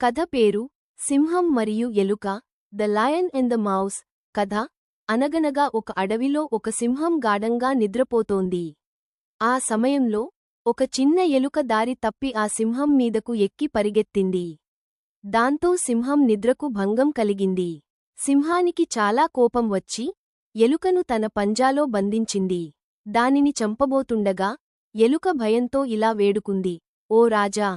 కథ పేరు సింహం మరియు ఎలుక the lion and the mouse కథ. అనగనగా ఒక అడవిలో ఒక సింహం గాఢంగా నిద్రపోతోంది. ఆ సమయంలో ఒక చిన్న ఎలుక దారి తప్పి ఆ సింహం మీదకు ఎక్కి పరిగెత్తింది. దాంతో సింహం నిద్రకు భంగం కలిగింది. సింహానికి చాలా కోపం వచ్చి ఎలుకను తన పంజాలో బంధించింది. దానిని చంపబోతుండగా ఎలుక భయంతో ఇలా వేడుకుంది ఓ రాజా!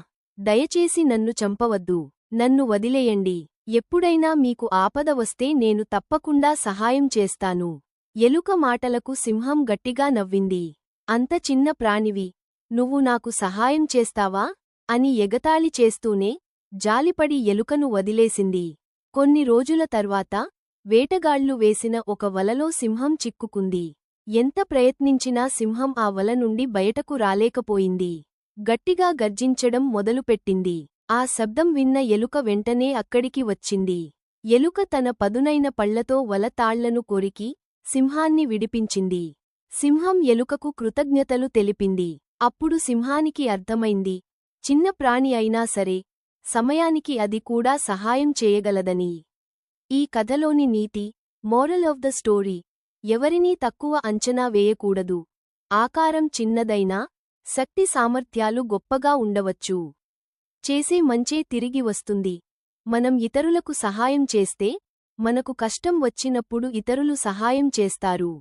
దయచేసి నన్ను చంపవద్దు. నన్ను వదిలేయండి. ఎప్పుడైనా మీకు ఆపద వస్తే నేను తప్పకుండా సహాయం చేస్తాను. ఎలుక మాటలకు సింహం గట్టిగా నవ్వింది. అంత చిన్న ప్రాణివి. నువ్వు నాకు సహాయం చేస్తావా? అని ఎగతాళి చేస్తూనే జాలిపడి ఎలుకను వదిలేసింది. కొన్ని రోజుల తర్వాత వేటగాళ్ళు వేసిన ఒక వలలో సింహం చిక్కుకుంది. ఎంత ప్రయత్నించినా సింహం ఆ వల నుండి బయటకు రాలేకపోయింది. గట్టిగా గర్జించడం మొదలుపెట్టింది. ఆ శబ్దం విన్న ఎలుక వెంటనే అక్కడికి వచ్చింది. ఎలుక తన పదునైన పళ్ళతో వల తాళ్ళను కొరికి సింహాన్ని విడిపించింది. సింహం ఎలుకకు కృతజ్ఞతలు తెలిపింది. అప్పుడు సింహానికి అర్థమైంది. చిన్న ప్రాణి అయినా సరే సమయానికి అది కూడా సహాయం చేయగలదని. ఈ కథలోని నీతి మోరల్ ఆఫ్ ద స్టోరీ ఎవరినీ తక్కువ అంచనా వేయకూడదు. ఆకారం చిన్నదైనా శక్తి సామర్థ్యాలు గొప్పగా ఉండవచ్చు. చేసే మంచే తిరిగి వస్తుంది. మనం ఇతరులకు సహాయం చేస్తే మనకు కష్టం వచ్చినప్పుడు ఇతరులు సహాయం చేస్తారు.